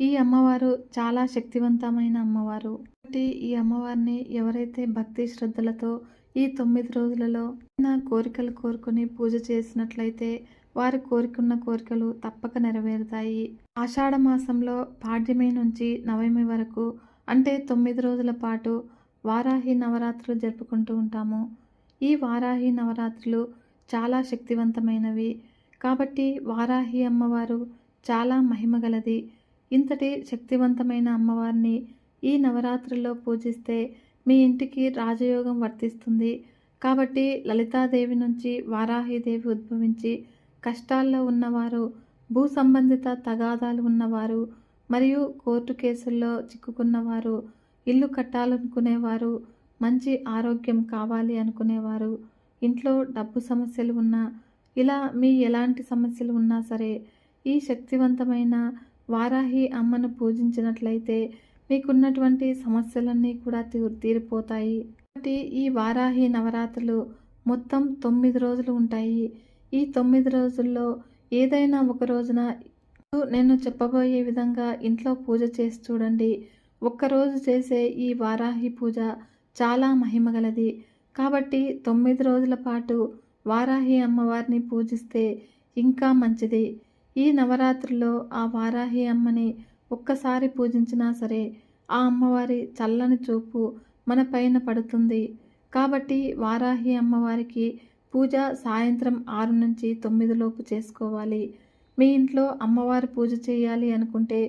ఈ అమ్మవారు చాలా శక్తివంతమైన అమ్మవారు. కాబట్టి ఈ అమ్మవారిని ఎవరైతే భక్తి శ్రద్ధలతో ఈ తొమ్మిది రోజులలో నా కోరికలు కోరుకుని పూజ చేసినట్లయితే వారు కోరుకున్న కోరికలు తప్పక నెరవేరుతాయి. ఆషాఢ మాసంలో పాడ్యమి నుంచి నవమి వరకు అంటే తొమ్మిది రోజుల పాటు వారాహి నవరాత్రులు జరుపుకుంటూ ఉంటాము. ఈ వారాహి నవరాత్రులు చాలా శక్తివంతమైనవి. కాబట్టి వారాహి అమ్మవారు చాలా మహిమగలది ఇంతటి శక్తివంతమైన అమ్మవారిని ఈ నవరాత్రుల్లో పూజిస్తే మీ ఇంటికి రాజయోగం వర్తిస్తుంది. కాబట్టి లలితాదేవి నుంచి వారాహిదేవి ఉద్భవించి కష్టాల్లో ఉన్నవారు భూ సంబంధిత తగాదాలు ఉన్నవారు మరియు కోర్టు కేసుల్లో చిక్కుకున్నవారు ఇల్లు కట్టాలనుకునేవారు మంచి ఆరోగ్యం కావాలి అనుకునేవారు ఇంట్లో డబ్బు సమస్యలు ఉన్నా ఇలా మీ ఎలాంటి సమస్యలు ఉన్నా సరే ఈ శక్తివంతమైన వారాహి అమ్మను పూజించినట్లయితే మీకున్నటువంటి సమస్యలన్నీ కూడా తీ తీరిపోతాయి. కాబట్టి ఈ వారాహి నవరాత్రులు మొత్తం తొమ్మిది రోజులు ఉంటాయి. ఈ తొమ్మిది రోజుల్లో ఏదైనా ఒక రోజున నేను చెప్పబోయే విధంగా ఇంట్లో పూజ చేసి చూడండి. ఒక్కరోజు చేసే ఈ వారాహి పూజ చాలా మహిమగలది కాబట్టి తొమ్మిది రోజుల పాటు వారాహి అమ్మవారిని పూజిస్తే ఇంకా మంచిది. ఈ నవరాత్రుల్లో ఆ వారాహి అమ్మని ఒక్కసారి పూజించినా సరే ఆ అమ్మవారి చల్లని చూపు మన పైన పడుతుంది. కాబట్టి వారాహి అమ్మవారికి పూజ సాయంత్రం ఆరు నుంచి తొమ్మిదిలోపు చేసుకోవాలి. మీ ఇంట్లో అమ్మవారి పూజ చేయాలి అనుకుంటే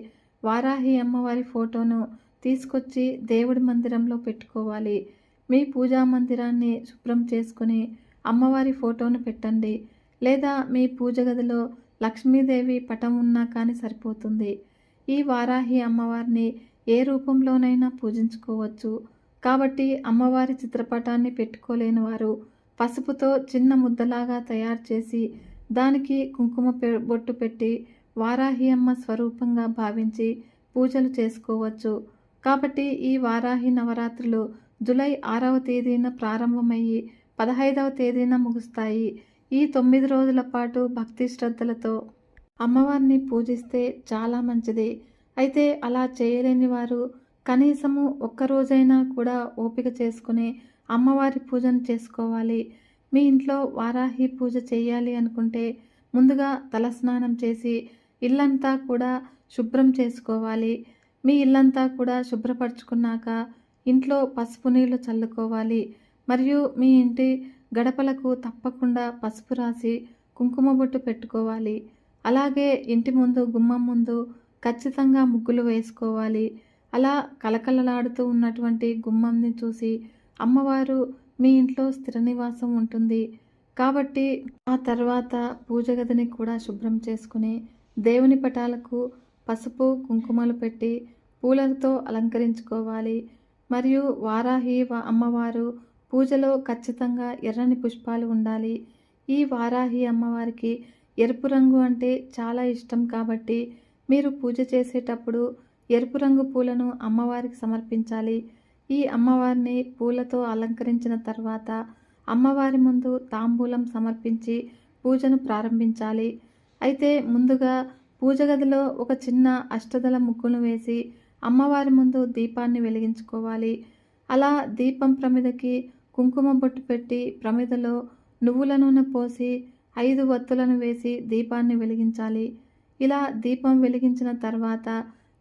వారాహి అమ్మవారి ఫోటోను తీసుకొచ్చి దేవుడి మందిరంలో పెట్టుకోవాలి. మీ పూజా మందిరాన్ని శుభ్రం చేసుకుని అమ్మవారి ఫోటోను పెట్టండి. లేదా మీ పూజ గదిలో లక్ష్మీదేవి పటం ఉన్నా కానీ సరిపోతుంది. ఈ వారాహి అమ్మవారిని ఏ రూపంలోనైనా పూజించుకోవచ్చు. కాబట్టి అమ్మవారి చిత్రపటాన్ని పెట్టుకోలేని వారు పసుపుతో చిన్న ముద్దలాగా తయారు చేసి దానికి కుంకుమ బొట్టు పెట్టి వారాహి అమ్మ స్వరూపంగా భావించి పూజలు చేసుకోవచ్చు. కాబట్టి ఈ వారాహి నవరాత్రులు జులై ఆరవ తేదీన ప్రారంభమయ్యి పదహైదవ తేదీన ముగుస్తాయి. ఈ తొమ్మిది రోజుల పాటు భక్తి శ్రద్ధలతో అమ్మవారిని పూజిస్తే చాలా మంచిది. అయితే అలా చేయలేని వారు కనీసము ఒక్క రోజైనా కూడా ఓపిక చేసుకుని అమ్మవారి పూజను చేసుకోవాలి. మీ ఇంట్లో వారాహి పూజ చేయాలి అనుకుంటే ముందుగా తలస్నానం చేసి ఇల్లంతా కూడా శుభ్రం చేసుకోవాలి. మీ ఇల్లంతా కూడా శుభ్రపరచుకున్నాక ఇంట్లో పసుపు నీళ్ళు చల్లుకోవాలి. మరియు మీ ఇంటి గడపలకు తప్పకుండా పసుపు రాసి కుంకుమ బొట్టు పెట్టుకోవాలి. అలాగే ఇంటి ముందు గుమ్మం ముందు ఖచ్చితంగా ముగ్గులు వేసుకోవాలి. అలా కలకలలాడుతూ ఉన్నటువంటి గుమ్మంని చూసి అమ్మవారు మీ ఇంట్లో స్థిర నివాసం ఉంటుంది. కాబట్టి ఆ తర్వాత పూజ గదిని కూడా శుభ్రం చేసుకుని దేవుని పటాలకు పసుపు కుంకుమలు పెట్టి పూలతో అలంకరించుకోవాలి. మరియు వారాహి వ- అమ్మవారు పూజలో ఖచ్చితంగా ఎర్రని పుష్పాలు ఉండాలి. ఈ వారాహి అమ్మవారికి ఎరుపు రంగు అంటే చాలా ఇష్టం కాబట్టి మీరు పూజ చేసేటప్పుడు ఎరుపు రంగు పూలను అమ్మవారికి సమర్పించాలి. ఈ అమ్మవారిని పూలతో అలంకరించిన తర్వాత అమ్మవారి ముందు తాంబూలం సమర్పించి పూజను ప్రారంభించాలి. అయితే ముందుగా పూజ గదిలో ఒక చిన్న అష్టదల ముగ్గును వేసి అమ్మవారి ముందు దీపాన్ని వెలిగించుకోవాలి. అలా దీపం ప్రమిదకి కుంకుమ బొట్టు పెట్టి ప్రమిదలో నువ్వుల నూనె పోసి ఐదు వత్తులను వేసి దీపాన్ని వెలిగించాలి. ఇలా దీపం వెలిగించిన తర్వాత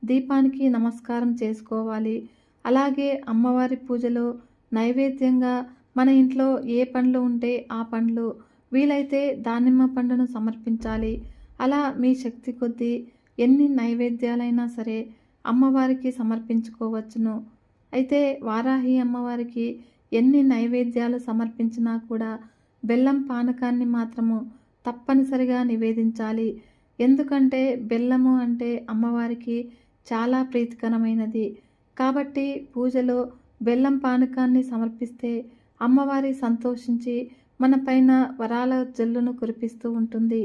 దీపానికి నమస్కారం చేసుకోవాలి. అలాగే అమ్మవారి పూజలో నైవేద్యంగా మన ఇంట్లో ఏ పండ్లు ఉంటే ఆ పండ్లు వీలైతే దానిమ్మ పండును సమర్పించాలి. అలా మీ శక్తి కొద్దీ ఎన్ని నైవేద్యాలైనా సరే అమ్మవారికి సమర్పించుకోవచ్చును. అయితే వారాహి అమ్మవారికి ఎన్ని నైవేద్యాలు సమర్పించినా కూడా బెల్లం పానకాన్ని మాత్రము తప్పనిసరిగా నివేదించాలి. ఎందుకంటే బెల్లము అంటే అమ్మవారికి చాలా ప్రీతికరమైనది. కాబట్టి పూజలో బెల్లం పానకాన్ని సమర్పిస్తే అమ్మవారి సంతోషించి మన పైన వరాల జల్లును కురిపిస్తూ ఉంటుంది.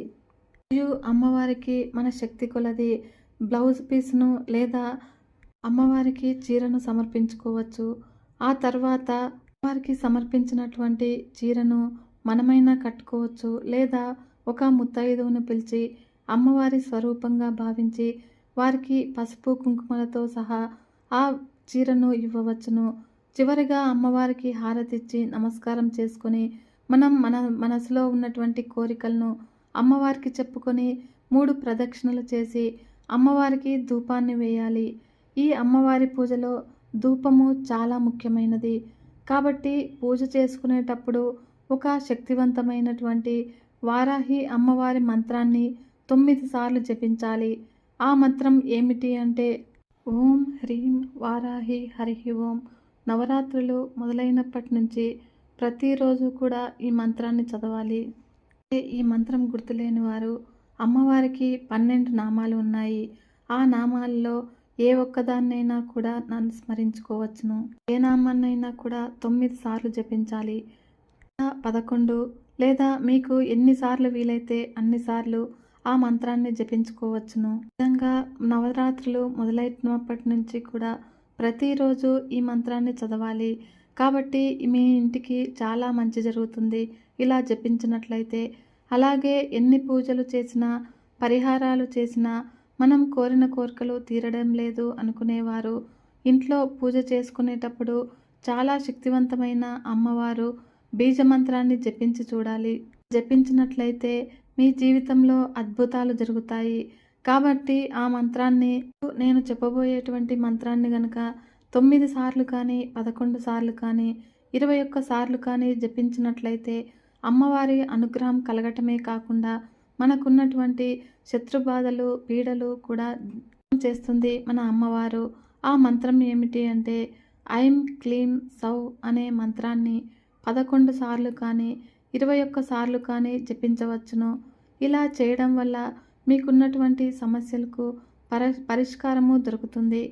మరియు అమ్మవారికి మన శక్తి కొలది బ్లౌజ్ పీస్ను లేదా అమ్మవారికి చీరను సమర్పించుకోవచ్చు. ఆ తర్వాత అమ్మవారికి సమర్పించినటువంటి చీరను మనమైనా కట్టుకోవచ్చు లేదా ఒక ముత్తైదువును పిలిచి అమ్మవారి స్వరూపంగా భావించి వారికి పసుపు కుంకుమలతో సహా ఆ చీరను ఇవ్వవచ్చును. చివరిగా అమ్మవారికి హారతిచ్చి నమస్కారం చేసుకొని మనం మన మనసులో ఉన్నటువంటి కోరికలను అమ్మవారికి చెప్పుకొని మూడు ప్రదక్షిణలు చేసి అమ్మవారికి ధూపాన్ని వేయాలి. ఈ అమ్మవారి పూజలో ధూపము చాలా ముఖ్యమైనది. కాబట్టి పూజ చేసుకునేటప్పుడు ఒక శక్తివంతమైనటువంటి వారాహి అమ్మవారి మంత్రాన్ని తొమ్మిది సార్లు జపించాలి. ఆ మంత్రం ఏమిటి అంటే ఓం హ్రీం వారాహి హరి ఓం. నవరాత్రులు మొదలైనప్పటి నుంచి ప్రతిరోజు కూడా ఈ మంత్రాన్ని చదవాలి. ఈ మంత్రం గుర్తులేని వారు అమ్మవారికి పన్నెండు నామాలు ఉన్నాయి. ఆ నామాల్లో ఏ ఒక్కదాన్నైనా కూడా నన్ను స్మరించుకోవచ్చును. ఏ నామాన్నైనా కూడా తొమ్మిది సార్లు జపించాలి. పదకొండు లేదా మీకు ఎన్నిసార్లు వీలైతే అన్నిసార్లు ఆ మంత్రాన్ని జపించుకోవచ్చును. విధంగా నవరాత్రులు మొదలైనప్పటి నుంచి కూడా ప్రతిరోజు ఈ మంత్రాన్ని చదవాలి. కాబట్టి మీ ఇంటికి చాలా మంచి జరుగుతుంది. ఇలా జపించినట్లయితే అలాగే ఎన్ని పూజలు చేసినా పరిహారాలు చేసినా మనం కోరిన కోరికలు తీరడం లేదు అనుకునేవారు. ఇంట్లో పూజ చేసుకునేటప్పుడు చాలా శక్తివంతమైన అమ్మవారు బీజమంత్రాన్ని జపించి చూడాలి. జపించినట్లయితే మీ జీవితంలో అద్భుతాలు జరుగుతాయి. కాబట్టి ఆ మంత్రాన్ని నేను చెప్పబోయేటువంటి మంత్రాన్ని గనక తొమ్మిది సార్లు కానీ పదకొండు సార్లు కానీ ఇరవై ఒక్క సార్లు కానీ జపించినట్లయితే అమ్మవారి అనుగ్రహం కలగటమే కాకుండా మనకున్నటువంటి శత్రుబాధలు పీడలు కూడా చేస్తుంది మన అమ్మవారు. ఆ మంత్రం ఏమిటి అంటే ఐం క్లీం సౌ అనే మంత్రాన్ని పదకొండు సార్లు కానీ ఇరవై ఒక్క సార్లు కానీ జపించవచ్చును. ఇలా చేయడం వల్ల మీకున్నటువంటి సమస్యలకు పర పరిష్కారము దొరుకుతుంది.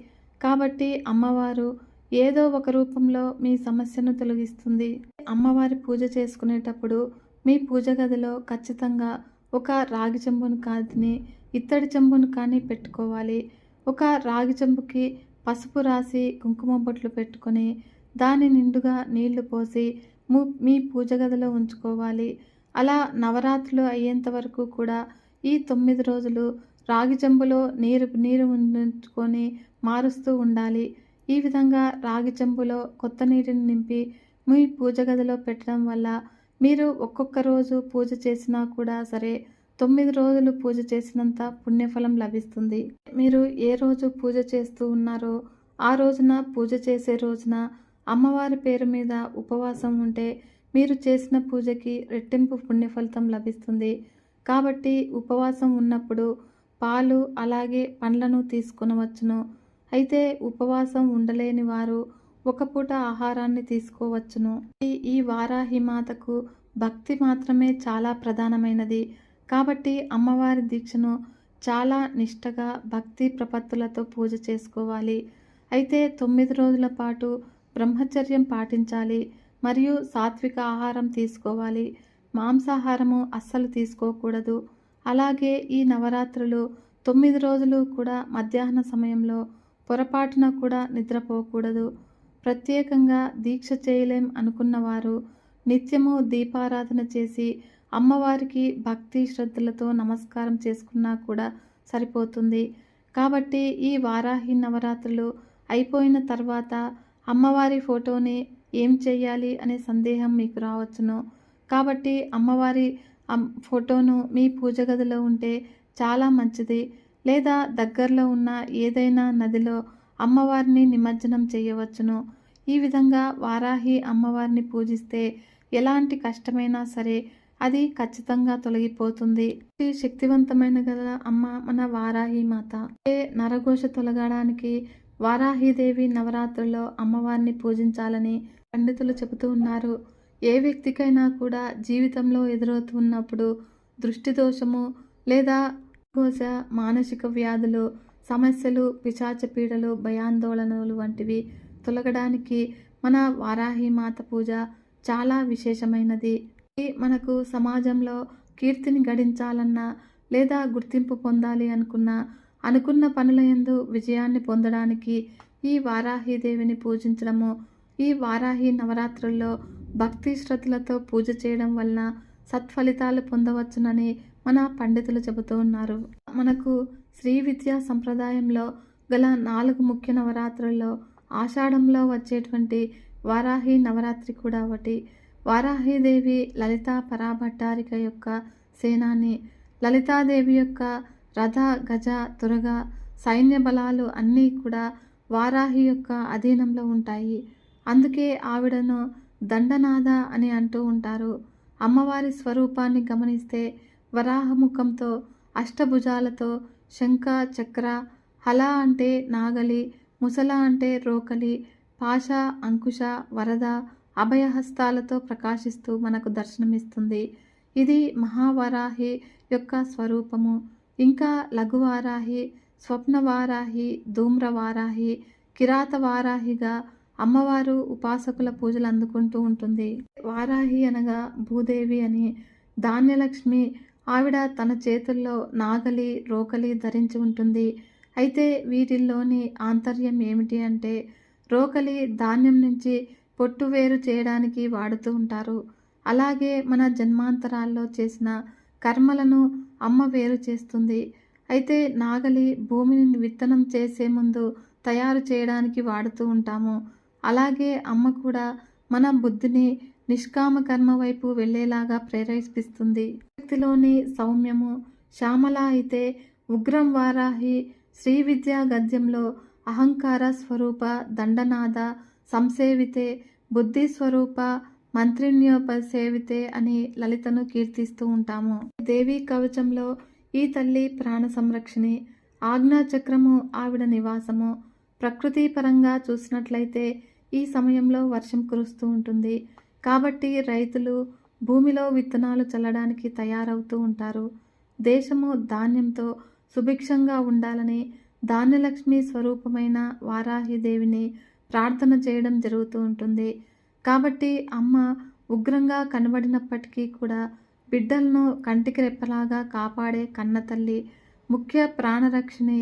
కాబట్టి అమ్మవారు ఏదో ఒక రూపంలో మీ సమస్యను తొలగిస్తుంది. అమ్మవారి పూజ చేసుకునేటప్పుడు మీ పూజ గదిలో ఖచ్చితంగా ఒక రాగి చెంబును కానీ ఇత్తడి చెంబును కానీ పెట్టుకోవాలి. ఒక రాగి చెంబుకి పసుపు రాసి కుంకుమ బొట్లు పెట్టుకొని దాని నిండుగా నీళ్ళు పోసి మీ పూజ గదిలో ఉంచుకోవాలి. అలా నవరాత్రులు అయ్యేంత వరకు కూడా ఈ తొమ్మిది రోజులు రాగి చెంబులో నీరు నీరు ఉంచుకొని మారుస్తూ ఉండాలి. ఈ విధంగా రాగి చెంబులో కొత్త నీటిని నింపి మీ పూజ గదిలో పెట్టడం వల్ల మీరు ఒక్కొక్క రోజు పూజ చేసినా కూడా సరే తొమ్మిది రోజులు పూజ చేసినంత పుణ్యఫలం లభిస్తుంది. మీరు ఏ రోజు పూజ చేస్తూ ఉన్నారో ఆ రోజున పూజ చేసే రోజున అమ్మవారి పేరు మీద ఉపవాసం ఉంటే మీరు చేసిన పూజకి రెట్టింపు పుణ్యఫలితం లభిస్తుంది. కాబట్టి ఉపవాసం ఉన్నప్పుడు పాలు అలాగే పండ్లను తీసుకునవచ్చును. అయితే ఉపవాసం ఉండలేని వారు ఒక పూట ఆహారాన్ని తీసుకోవచ్చును. ఈ వారాహి మాతకు భక్తి మాత్రమే చాలా ప్రధానమైనది. కాబట్టి అమ్మవారి దీక్షను చాలా నిష్టగా భక్తి ప్రపత్తులతో పూజ చేసుకోవాలి. అయితే తొమ్మిది రోజుల పాటు బ్రహ్మచర్యం పాటించాలి మరియు సాత్విక ఆహారం తీసుకోవాలి. మాంసాహారము అస్సలు తీసుకోకూడదు. అలాగే ఈ నవరాత్రులు తొమ్మిది రోజులు కూడా మధ్యాహ్న సమయంలో పొరపాటున కూడా నిద్రపోకూడదు. ప్రత్యేకంగా దీక్ష చేయలేం అనుకున్నవారు నిత్యము దీపారాధన చేసి అమ్మవారికి భక్తి శ్రద్ధలతో నమస్కారం చేసుకున్నా కూడా సరిపోతుంది. కాబట్టి ఈ వారాహి నవరాత్రులు అయిపోయిన తర్వాత అమ్మవారి ఫోటోని ఏం చేయాలి అనే సందేహం మీకు రావచ్చును. కాబట్టి అమ్మవారి ఫోటోను మీ పూజ గదిలో ఉంటే చాలా మంచిది. లేదా దగ్గరలో ఉన్న ఏదైనా నదిలో అమ్మవారిని నిమజ్జనం చేయవచ్చును. ఈ విధంగా వారాహి అమ్మవారిని పూజిస్తే ఎలాంటి కష్టమైనా సరే అది ఖచ్చితంగా తొలగిపోతుంది. శక్తివంతమైన గల అమ్మ మన వారాహి మాత. నరఘోష తొలగడానికి వారాహిదేవి నవరాత్రుల్లో అమ్మవారిని పూజించాలని పండితులు చెబుతూ ఉన్నారు. ఏ వ్యక్తికైనా కూడా జీవితంలో ఎదురవుతున్నప్పుడు దృష్టి దోషము లేదా ఘోష మానసిక వ్యాధులు సమస్యలు పిశాచ పీడలు భయాందోళనలు వంటివి తొలగడానికి మన వారాహి మాత పూజ చాలా విశేషమైనది. మనకు సమాజంలో కీర్తిని గడించాలన్నా లేదా గుర్తింపు పొందాలి అనుకున్న అనుకున్న పనుల ఎందు విజయాన్ని పొందడానికి ఈ వారాహిదేవిని పూజించడము ఈ వారాహి నవరాత్రుల్లో భక్తి శ్రద్ధలతో పూజ చేయడం వలన సత్ఫలితాలు పొందవచ్చునని మన పండితులు చెబుతూ ఉన్నారు. మనకు శ్రీ విద్యా సంప్రదాయంలో గల నాలుగు ముఖ్య నవరాత్రుల్లో ఆషాఢంలో వచ్చేటువంటి వారాహి నవరాత్రి కూడా ఒకటి. వారాహిదేవి లలితా పరాభట్టారిక యొక్క సేనాని లలితాదేవి యొక్క రథ గజ తురగ సైన్య బలాలు అన్నీ కూడా వారాహి యొక్క అధీనంలో ఉంటాయి. అందుకే ఆవిడను దండనాథ అని అంటూ ఉంటారు. అమ్మవారి స్వరూపాన్ని గమనిస్తే వరాహముఖంతో అష్టభుజాలతో శంఖ చక్ర హల అంటే నాగలి ముసల అంటే రోకలి పాష అంకుశ వరద అభయహస్తాలతో ప్రకాశిస్తూ మనకు దర్శనమిస్తుంది. ఇది మహావరాహి యొక్క స్వరూపము. ఇంకా లఘువారాహి స్వప్నవారాహి ధూమ్రవారాహి కిరాతవారాహిగా అమ్మవారు ఉపాసకుల పూజలు అందుకుంటూ ఉంటుంది. వారాహి అనగా భూదేవి అని ధాన్యలక్ష్మి ఆవిడ తన చేతుల్లో నాగలి రోకలి ధరించి ఉంటుంది. అయితే వీటిల్లోని ఆంతర్యం ఏమిటి అంటే రోకలి ధాన్యం నుంచి పొట్టు వేరు చేయడానికి వాడుతూ ఉంటారు. అలాగే మన జన్మాంతరాల్లో చేసిన కర్మలను అమ్మ వేరు చేస్తుంది. అయితే నాగలి భూమిని విత్తనం చేసే ముందు తయారు చేయడానికి వాడుతూ ఉంటాము. అలాగే అమ్మ కూడా మన బుద్ధిని నిష్కామ కర్మ వైపు వెళ్ళేలాగా ప్రేరేపిస్తుంది. భక్తిలోని సౌమ్యము. శ్యామల అయితే ఉగ్రం వారాహి శ్రీ విద్యా గద్యంలో అహంకార స్వరూప దండనాద సంసేవితే బుద్ధి స్వరూప మంత్రిన్యోపసేవితే అని లలితను కీర్తిస్తూ ఉంటాము. దేవి కవచంలో ఈ తల్లి ప్రాణ సంరక్షణి. ఆజ్ఞా చక్రము ఆవిడ నివాసము. ప్రకృతి పరంగా చూసినట్లయితే ఈ సమయంలో వర్షం కురుస్తూ ఉంటుంది. కాబట్టి రైతులు భూమిలో విత్తనాలు చల్లడానికి తయారవుతూ ఉంటారు. దేశము ధాన్యంతో సుభిక్షంగా ఉండాలని ధాన్యలక్ష్మి స్వరూపమైన వారాహిదేవిని ప్రార్థన చేయడం జరుగుతూ ఉంటుంది. కాబట్టి అమ్మ ఉగ్రంగా కనబడినప్పటికీ కూడా బిడ్డలను కంటికి రెప్పలాగా కాపాడే కన్నతల్లి ముఖ్య ప్రాణరక్షణి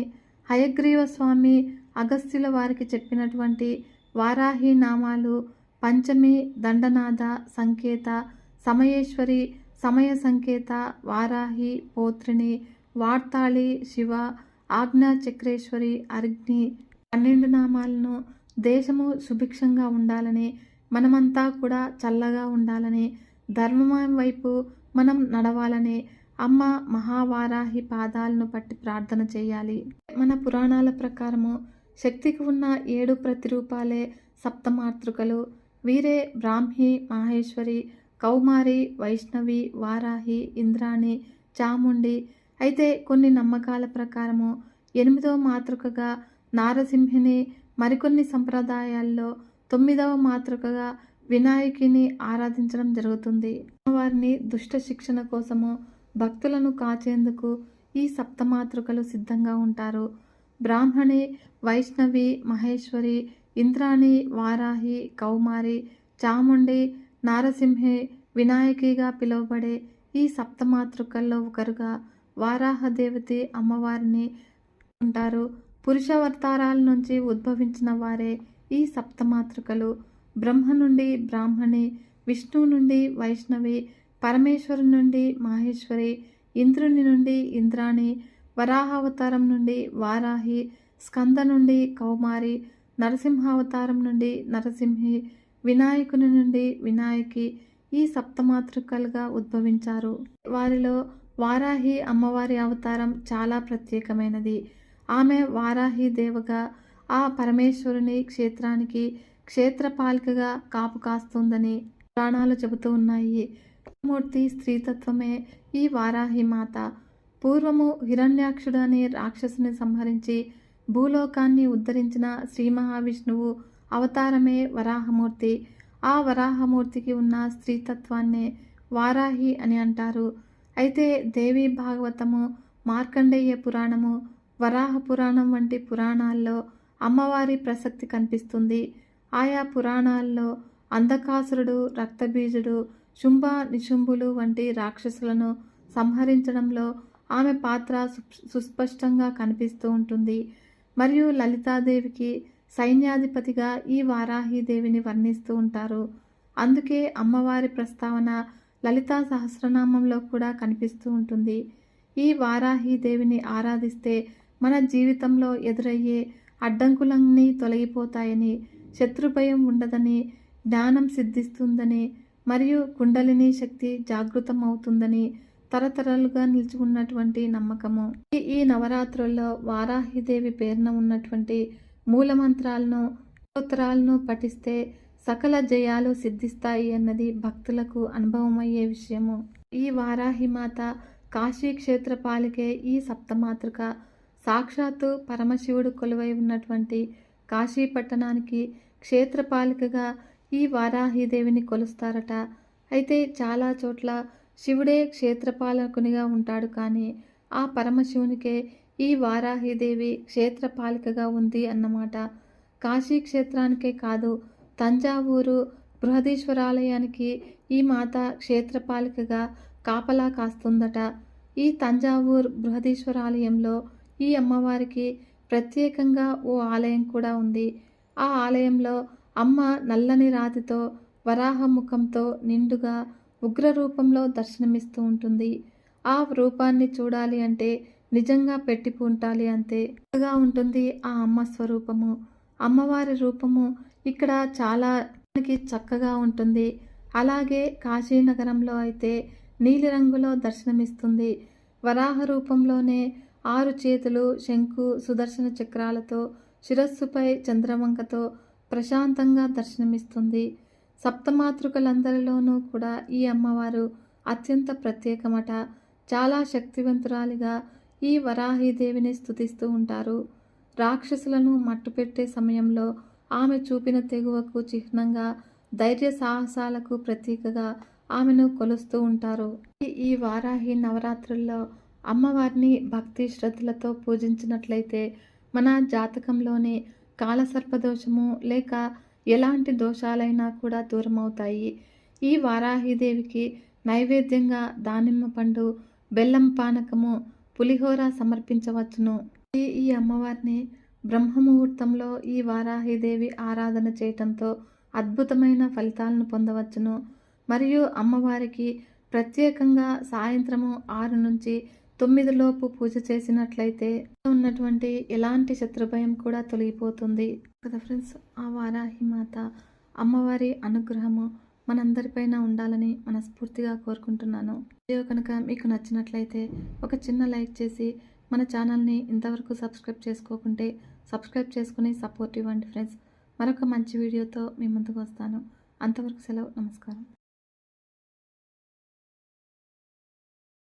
హయగ్రీవ స్వామి అగస్త్యుల వారికి చెప్పినటువంటి వారాహి నామాలు పంచమి దండనాథ సంకేత సమయేశ్వరి సమయ సంకేత వారాహి పోత్రిని వార్తాళి శివ ఆజ్ఞా చక్రేశ్వరి అగ్ని పన్నెండు నామాలను దేశము సుభిక్షంగా ఉండాలని మనమంతా కూడా చల్లగా ఉండాలని ధర్మం వైపు మనం నడవాలని అమ్మ మహావారాహి పాదాలను పట్టి ప్రార్థన చేయాలి. మన పురాణాల ప్రకారము శక్తికి ఉన్న ఏడు ప్రతిరూపాలే సప్తమాతృకలు. వీరే బ్రాహ్మి మహేశ్వరి కౌమారి వైష్ణవి వారాహి ఇంద్రాణి చాముండి. అయితే కొన్ని నమ్మకాల ప్రకారము ఎనిమిదవ మాతృకగా నారసింహిని మరికొన్ని సంప్రదాయాల్లో తొమ్మిదవ మాతృకగా వినాయకిని ఆరాధించడం జరుగుతుంది. అమ్మవారిని దుష్ట శిక్షణ కోసము భక్తులను కాచేందుకు ఈ సప్తమాతృకలు సిద్ధంగా ఉంటారు. బ్రాహ్మణి వైష్ణవి మహేశ్వరి ఇంద్రాణి వారాహి కౌమారి చాముండి నారసింహి వినాయకిగా పిలువబడే ఈ సప్తమాతృకల్లో ఒకరుగా వారాహదేవతి అమ్మవారిని ఉంటారు. పురుషావతారాల నుంచి ఉద్భవించిన వారే ఈ సప్తమాతృకలు. బ్రహ్మ నుండి బ్రాహ్మణి విష్ణువు నుండి వైష్ణవి పరమేశ్వరు నుండి మాహేశ్వరి ఇంద్రుని నుండి ఇంద్రాణి వరాహావతారం నుండి వారాహి స్కంద నుండి కౌమారి నరసింహావతారం నుండి నరసింహి వినాయకుని నుండి వినాయకి ఈ సప్తమాతృకలుగా ఉద్భవించారు. వారిలో వారాహి అమ్మవారి అవతారం చాలా ప్రత్యేకమైనది. ఆమె వారాహి దేవగా ఆ పరమేశ్వరుని క్షేత్రానికి క్షేత్రపాలికగా కాపు కాస్తుందని పురాణాలు చెబుతూ ఉన్నాయి. మూర్తి స్త్రీతత్వమే ఈ వారాహి మాత. పూర్వము హిరణ్యాక్షుడు అనే రాక్షసుని సంహరించి భూలోకాన్ని ఉద్ధరించిన శ్రీ మహావిష్ణువు అవతారమే వరాహమూర్తి. ఆ వరాహమూర్తికి ఉన్న స్త్రీతత్వాన్నే వారాహి అని అంటారు. అయితే దేవి భాగవతము మార్కండేయ పురాణము వరాహ పురాణం వంటి పురాణాల్లో అమ్మవారి ప్రసక్తి కనిపిస్తుంది. ఆయా పురాణాల్లో అంధకాసురుడు రక్తబీజుడు శుంభ నిశుంభులు వంటి రాక్షసులను సంహరించడంలో ఆమె పాత్ర సు- సుస్పష్టంగా కనిపిస్తూ ఉంటుంది. మరియు లలితాదేవికి సైన్యాధిపతిగా ఈ వారాహీదేవిని వర్ణిస్తూ ఉంటారు. అందుకే అమ్మవారి ప్రస్తావన లలితా సహస్రనామంలో కూడా కనిపిస్తూ ఉంటుంది. ఈ వారాహి దేవిని ఆరాధిస్తే మన జీవితంలో ఎదురయ్యే అడ్డంకులన్నీ తొలగిపోతాయని శత్రుభయం ఉండదని జ్ఞానం సిద్ధిస్తుందని మరియు కుండలిని శక్తి జాగృతం అవుతుందని తరతరాలుగా నిలిచి ఉన్నటువంటి నమ్మకము. ఈ నవరాత్రుల్లో వారాహిదేవి పేరున ఉన్నటువంటి మూలమంత్రాలను స్తోత్రాలను పఠిస్తే సకల జయాలు సిద్ధిస్తాయి అన్నది భక్తులకు అనుభవమయ్యే విషయము. ఈ వారాహి మాత కాశీ క్షేత్రపాలికే ఈ సప్తమాతృక సాక్షాత్తు పరమశివుడు కొలువై ఉన్నటువంటి కాశీ పట్టణానికి క్షేత్రపాలికగా ఈ వారాహిదేవిని కొలుస్తారట. అయితే చాలా చోట్ల శివుడే క్షేత్రపాలకునిగా ఉంటాడు కానీ ఆ పరమశివునికే ఈ వారాహిదేవి క్షేత్రపాలికగా ఉంది అన్నమాట. కాశీ క్షేత్రానికే కాదు తంజావూరు బృహదీశ్వరాలయానికి ఈ మాత క్షేత్రపాలికగా కాపలా కాస్తుందట. ఈ తంజావూర్ బృహదీశ్వరాలయంలో ఈ అమ్మవారికి ప్రత్యేకంగా ఓ ఆలయం కూడా ఉంది. ఆ ఆలయంలో అమ్మ నల్లని రాతితో వరాహ ముఖంతో నిండుగా ఉగ్ర రూపంలో దర్శనమిస్తూ ఉంటుంది. ఆ రూపాన్ని చూడాలి అంటే నిజంగా పెట్టి పుంటాలి అంతే చక్కగా ఉంటుంది ఆ అమ్మ స్వరూపము. అమ్మవారి రూపము ఇక్కడ చాలా మనకి చక్కగా ఉంటుంది. అలాగే కాశీనగరంలో అయితే నీలిరంగులో దర్శనమిస్తుంది. వరాహ రూపంలోనే ఆరు చేతులు శంకు సుదర్శన చక్రాలతో శిరస్సుపై చంద్రవంకతో ప్రశాంతంగా దర్శనమిస్తుంది. సప్తమాతృకలందరిలోనూ కూడా ఈ అమ్మవారు అత్యంత ప్రత్యేకమట. చాలా శక్తివంతురాలిగా ఈ వరాహీదేవిని స్థుతిస్తూ ఉంటారు. రాక్షసులను మట్టుపెట్టే సమయంలో ఆమె చూపిన తెగువకు చిహ్నంగా ధైర్య సాహసాలకు ప్రతీకగా ఆమెను కొలుస్తూ ఉంటారు. ఈ- ఈ వారాహి నవరాత్రుల్లో అమ్మవారిని భక్తి శ్రద్ధలతో పూజించినట్లయితే మన జాతకంలోని కాలసర్పదోషము లేక ఎలాంటి దోషాలైనా కూడా దూరమవుతాయి. ఈ వారాహిదేవికి నైవేద్యంగా దానిమ్మ పండు బెల్లం పానకము పులిహోర సమర్పించవచ్చును. ఈ ఈ అమ్మవారిని బ్రహ్మముహూర్తంలో ఈ వారాహిదేవి ఆరాధన చేయటంతో అద్భుతమైన ఫలితాలను పొందవచ్చును. మరియు అమ్మవారికి ప్రత్యేకంగా సాయంత్రము ఆరు నుంచి తొమ్మిదిలోపు పూజ చేసినట్లయితే ఉన్నటువంటి ఎలాంటి శత్రుభయం కూడా తొలగిపోతుంది. కదా ఫ్రెండ్స్ ఆ వారాహి మాత అమ్మవారి అనుగ్రహము మనందరిపైన ఉండాలని మనస్ఫూర్తిగా కోరుకుంటున్నాను. వీడియో కనుక మీకు నచ్చినట్లయితే ఒక చిన్న లైక్ చేసి మన ఛానల్ని ఇంతవరకు సబ్స్క్రైబ్ చేసుకోకుంటే సబ్స్క్రైబ్ చేసుకుని సపోర్ట్ ఇవ్వండి ఫ్రెండ్స్. మరొక మంచి వీడియోతో మీ ముందుకు వస్తాను. అంతవరకు సెలవు. నమస్కారం.